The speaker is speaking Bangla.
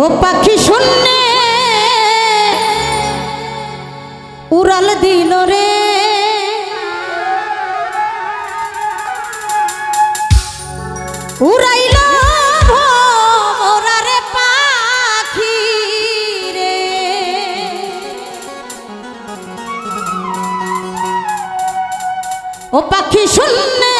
ও পাখি শূন্যে উড়াল দিল রে। উড়াইল ভোরারে পাখি রে। ও পাখি শূন্যে